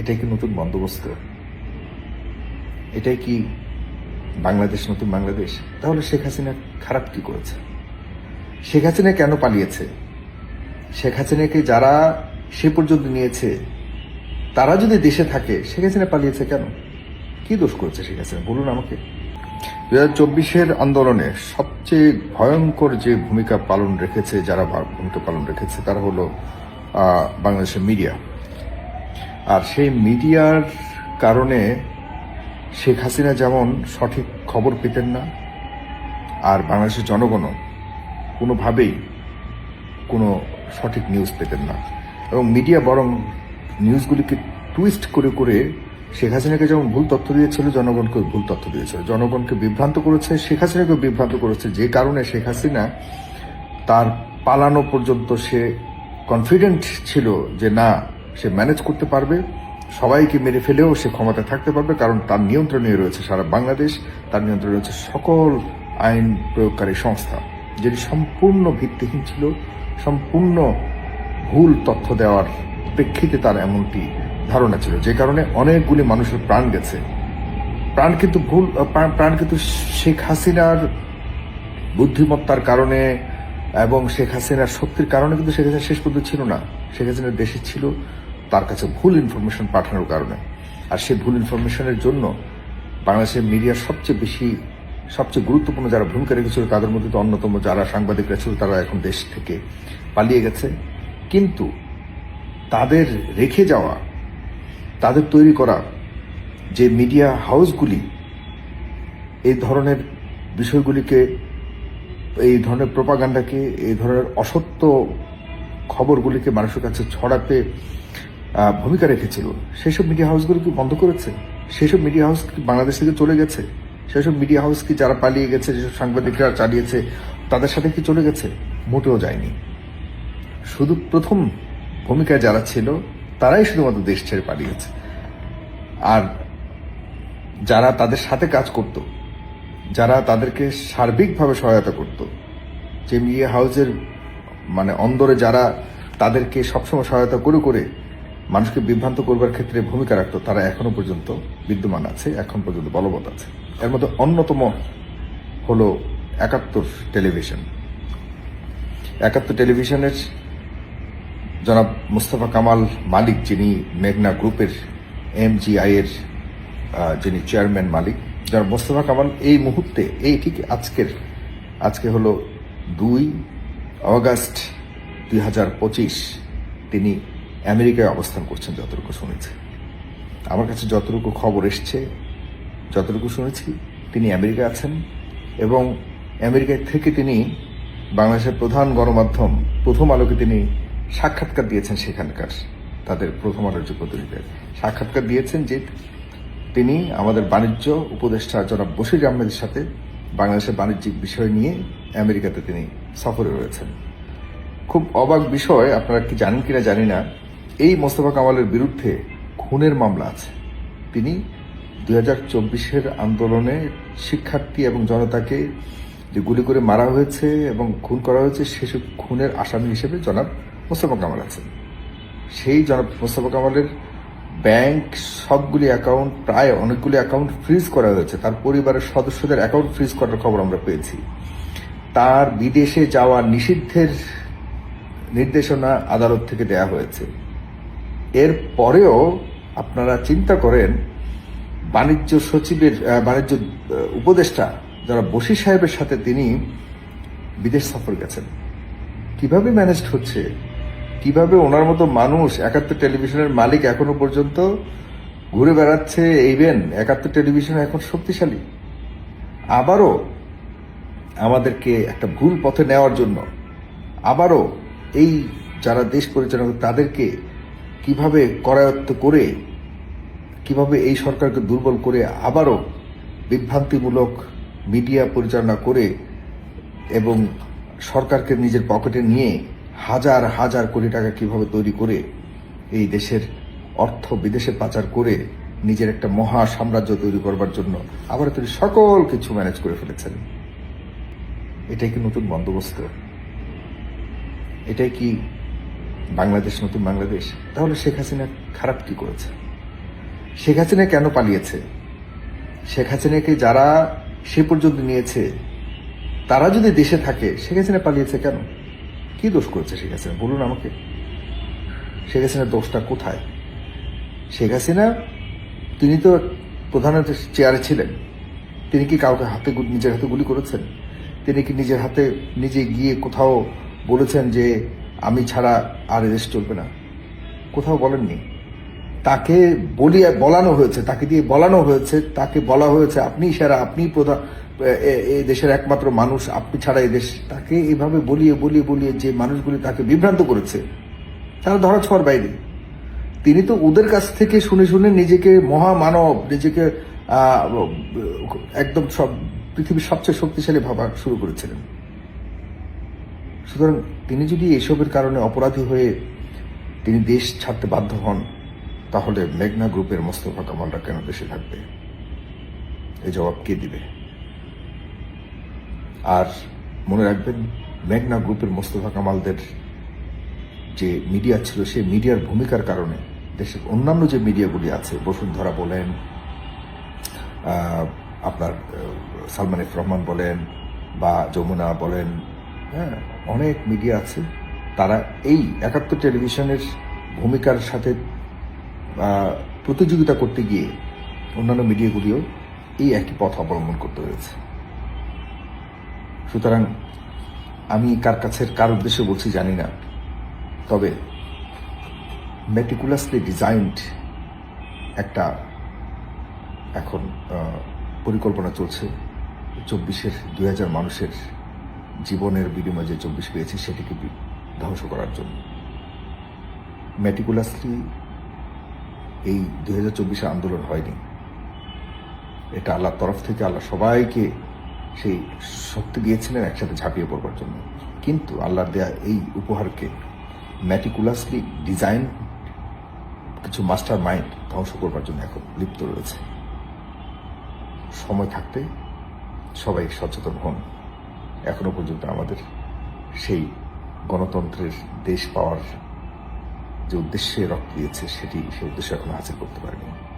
এটাই কি নতুন বন্দোবস্ত? এটাই কি বাংলাদেশ নতুন বাংলাদেশ? তাহলে শেখ হাসিনা খারাপ কি করেছে? শেখ হাসিনা কেন পালিয়েছে? শেখ হাসিনাকে যারা সে পর্যন্ত নিয়েছে, তারা যদি দেশে থাকে, শেখ হাসিনা পালিয়েছে কেন? কি দোষ করেছে শেখ হাসিনা? বলুন আমাকে। দু হাজার চব্বিশের আন্দোলনে সবচেয়ে ভয়ঙ্কর যে ভূমিকা পালন রেখেছে, যারা ভূমিকা পালন রেখেছে, তারা হলো বাংলাদেশের মিডিয়া। আর সেই মিডিয়ার কারণে শেখ হাসিনা যেমন সঠিক খবর পেতেন না, আর বাংলাদেশের জনগণও কোনোভাবেই কোনো সঠিক নিউজ পেতেন না। এবং মিডিয়া বরং নিউজগুলিকে টুইস্ট করে করে শেখ হাসিনাকে যেমন ভুল তথ্য দিয়েছিল জনগণকে ভুল তথ্য দিয়েছিল। জনগণকে বিভ্রান্ত করেছে, শেখ হাসিনাকে বিভ্রান্ত করেছে যে কারণে শেখ হাসিনা তার পালানো পর্যন্ত সে কনফিডেন্ট ছিল যে না সে ম্যানেজ করতে পারবে, সবাইকে মেরে ফেলেও সে ক্ষমতায় থাকতে পারবে, কারণ তার নিয়ন্ত্রণে রয়েছে সারা বাংলাদেশ, তার নিয়ন্ত্রণে রয়েছে সকল আইন প্রয়োগকারী সংস্থা, যেটি সম্পূর্ণ ভিত্তিহীন ছিল, সম্পূর্ণ ভুল তথ্য দেওয়ার প্রেক্ষিতে তার এমনটি ধারণা ছিল, যে কারণে অনেকগুলি মানুষের প্রাণ গেছে। প্রাণ কিন্তু ভুল প্রাণ কিন্তু শেখ হাসিনার বুদ্ধিমত্তার কারণে এবং শেখ হাসিনার শক্তির কারণে কিন্তু শেখ হাসিনা শেষ পর্যন্ত ছিল না। শেখ হাসিনার দেশে ছিল, তার কাছে ভুল ইনফরমেশন পাঠানোর কারণে। আর সেই ভুল ইনফরমেশনের জন্য বাংলাদেশের মিডিয়ার সবচেয়ে বেশি, সবচেয়ে গুরুত্বপূর্ণ যারা ভূমিকা রেখেছিল তাদের মধ্যে তো অন্যতম যারা সাংবাদিকরা ছিল তারা এখন দেশ থেকে পালিয়ে গেছে। কিন্তু তাদের রেখে যাওয়া, তাদের তৈরি করা যে মিডিয়া হাউসগুলি এই ধরনের বিষয়গুলিকে এই ধরনের প্রপাগান্ডাকে, এই ধরনের অসত্য খবরগুলিকে মানুষের কাছে ছড়াতে ভূমিকা রেখেছিল। সেসব মিডিয়া হাউসগুলো কি বন্ধ করেছে? সেসব মিডিয়া হাউস কি বাংলাদেশ থেকে চলে গেছে? সেসব মিডিয়া হাউস কি যারা পালিয়ে গেছে, যেসব সাংবাদিকরা চালিয়েছে, তাদের সাথে কি চলে গেছে? মোটেও যায়নি। শুধু প্রথম ভূমিকায় যারা ছিল, তারাই শুধুমাত্র দেশ ছেড়ে পালিয়েছে। আর যারা তাদের সাথে কাজ করত যারা তাদেরকে সার্বিকভাবে সহায়তা করত। যে মিডিয়া হাউসের মানে অন্দরে যারা তাদেরকে সবসময় সহায়তা করে করে মানুষকে বিভ্রান্ত করবার ক্ষেত্রে ভূমিকা রাখত, তারা এখনও পর্যন্ত বিদ্যমান আছে, এখন পর্যন্ত বলবৎ আছে। এর মধ্যে অন্যতম হলো একাত্তর টেলিভিশন। একাত্তর টেলিভিশনের জনাব মুস্তফা কামাল মালিক, যিনি মেঘনা গ্রুপের এমজিআই এর যিনি চেয়ারম্যান মালিক জনাব মোস্তফা কামাল এই মুহূর্তে, এই ঠিক আজকের, আজকে হলো দুই অগাস্ট দুই হাজার পঁচিশ, তিনি আমেরিকায় অবস্থান করছেন যতটুকু শুনেছি। আমার কাছে যতটুকু খবর এসছে, যতটুকু শুনেছি, তিনি আমেরিকা আছেন এবং আমেরিকায় থেকে তিনি বাংলাদেশের প্রধান গণমাধ্যম, প্রথম আলোকে তিনি সাক্ষাৎকার দিয়েছেন সেখানকার, তাদের প্রথম আলোর যে প্রতিনিধিদের। সাক্ষাৎকার দিয়েছেন যে তিনি আমাদের বাণিজ্য উপদেষ্টা জনাব বশির আহমেদের সাথে বাংলাদেশের বাণিজ্যিক বিষয় নিয়ে আমেরিকাতে তিনি সফরে রয়েছেন। খুব অবাক বিষয়, আপনারা কি জানেন কিনা জানি না, এই মোস্তফা কামালের বিরুদ্ধে খুনের মামলা আছে। তিনি দু হাজার চব্বিশের আন্দোলনে শিক্ষার্থী এবং জনতাকে যে গুলি করে মারা হয়েছে এবং খুন করা হয়েছে সেসব খুনের আসামি হিসেবে জনাব মোস্তফা কামাল আছেন। সেই জনাব মোস্তফা কামালের ব্যাংক সবগুলি অ্যাকাউন্ট, প্রায় অনেকগুলি অ্যাকাউন্ট ফ্রিজ করা হয়েছে। তার পরিবারের সদস্যদের অ্যাকাউন্ট ফ্রিজ করার খবর আমরা পেয়েছি। তার বিদেশে যাওয়া নিষিদ্ধের নির্দেশনা আদালত থেকে দেয়া হয়েছে। এর পরেও আপনারা চিন্তা করেন, বাণিজ্য সচিবের বাণিজ্য উপদেষ্টা যারা বশির সাহেবের সাথে তিনি বিদেশ সফর গেছেন। কীভাবে ম্যানেজড হচ্ছে? কীভাবে ওনার মতো মানুষ একাত্তর টেলিভিশনের মালিক এখনও পর্যন্ত ঘুরে বেড়াচ্ছে ইভেন একাত্তর টেলিভিশন এখন শক্তিশালী। আবারও আমাদেরকে একটা ভুল পথে নেওয়ার জন্য আবারও এই যারা দেশ পরিচালনা করে তাদেরকে কীভাবে করায়ত্ত করে, কীভাবে এই সরকারকে দুর্বল করে আবারও বিভ্রান্তিমূলক মিডিয়া পরিচালনা করে এবং সরকারকে নিজের পকেটে নিয়ে হাজার হাজার কোটি টাকা কীভাবে তৈরি করে এই দেশের অর্থ বিদেশে পাচার করে নিজের একটা মহা সাম্রাজ্য তৈরি করবার জন্য আবার তিনি সকল কিছু ম্যানেজ করে ফেলেছেন। এটাই কি নতুন বন্দোবস্ত? এটাই কি বাংলাদেশ নতুন বাংলাদেশ? তাহলে শেখ হাসিনা খারাপ কি করেছে? শেখ হাসিনা কেন পালিয়েছে? শেখ হাসিনাকে যারা সে পর্যন্ত নিয়েছে, তারা যদি দেশে থাকে, শেখ হাসিনা পালিয়েছে কেন? কি দোষ করেছে শেখ হাসিনা? বলুন আমাকে। শেখ হাসিনার দোষটা কোথায়? শেখ হাসিনা, তিনি তো প্রধানত চেয়ারে ছিলেন। তিনি কি কাউকে হাতে নিজের হাতে গুলি করেছেন? তিনি কি নিজের হাতে নিজে গিয়ে কোথাও বলেছেন যে, আমি ছাড়া আর এদেশ চলবে না কোথাও বলেননি। তাকে বলিয়া বলানো হয়েছে, তাকে দিয়ে বলানো হয়েছে, তাকে বলা হয়েছে, আপনি সেরা, আপনি প্রধান এই দেশের একমাত্র মানুষ, আপনি ছাড়া এই দেশ তাকে এইভাবে বলিয়ে বলিয়ে বলিয়ে যে মানুষগুলি তাকে বিভ্রান্ত করেছে, তারা ধরা ছোঁয়ার বাইরে। তিনি তো ওদের কাছ থেকে শুনে শুনে নিজেকে মহামানব, নিজেকে একদম সব পৃথিবীর সবচেয়ে শক্তিশালী ভাবা শুরু করেছিলেন। সুতরাং তিনি যদি এসবের কারণে অপরাধী হয়ে তিনি দেশ ছাড়তে বাধ্য হন, তাহলে মেঘনা গ্রুপের মোস্তফা কামালরা কেন দেশে থাকবে? এই জবাব কে দিবে? আর মনে রাখবেন, মেঘনা গ্রুপের মোস্তফা কামালদের যে মিডিয়া ছিল, সেই মিডিয়ার ভূমিকার কারণে দেশের অন্যান্য যে মিডিয়াগুলি আছে, বসুন্ধরা বলেন আপনার সালমান এফ রহমান বলেন বা যমুনা বলেন হ্যাঁ অনেক মিডিয়া আছে, তারা এই একাত্তর টেলিভিশনের ভূমিকার সাথে প্রতিযোগিতা করতে গিয়ে অন্যান্য মিডিয়াগুলিও এই একই পথ অবলম্বন করতে হয়েছে। সুতরাং আমি কার কাছের, কার উদ্দেশ্যে বলছি জানি না। তবে মেটিকুলাসলি ডিজাইনড একটা এখন পরিকল্পনা চলছে। চব্বিশের, দুই হাজার মানুষের জীবনের বিনিময়ে যে চব্বিশ পেয়েছে, সেটিকে ধ্বংস করার জন্য। মেটিকুলাসলি এই দুই হাজার চব্বিশে আন্দোলন হয়নি। এটা আল্লাহর তরফ থেকে আল্লাহ সবাইকে সেই শক্তি দিয়েছিলেন একসাথে ঝাঁপিয়ে পড়বার জন্য। কিন্তু আল্লাহর দেয়া এই উপহারকে ম্যাটিকুলাসলি ডিজাইন কিছু মাস্টার মাইন্ড ধ্বংস করবার জন্য এখন লিপ্ত রয়েছে। সময় থাকতে সবাই সচেতন হন। এখনও পর্যন্ত আমাদের সেই গণতন্ত্রের দেশ পাওয়ার যে উদ্দেশ্যে রক্ত দিয়েছে, সেটি সেই উদ্দেশ্য এখনও হাসিল করতে পারেনি।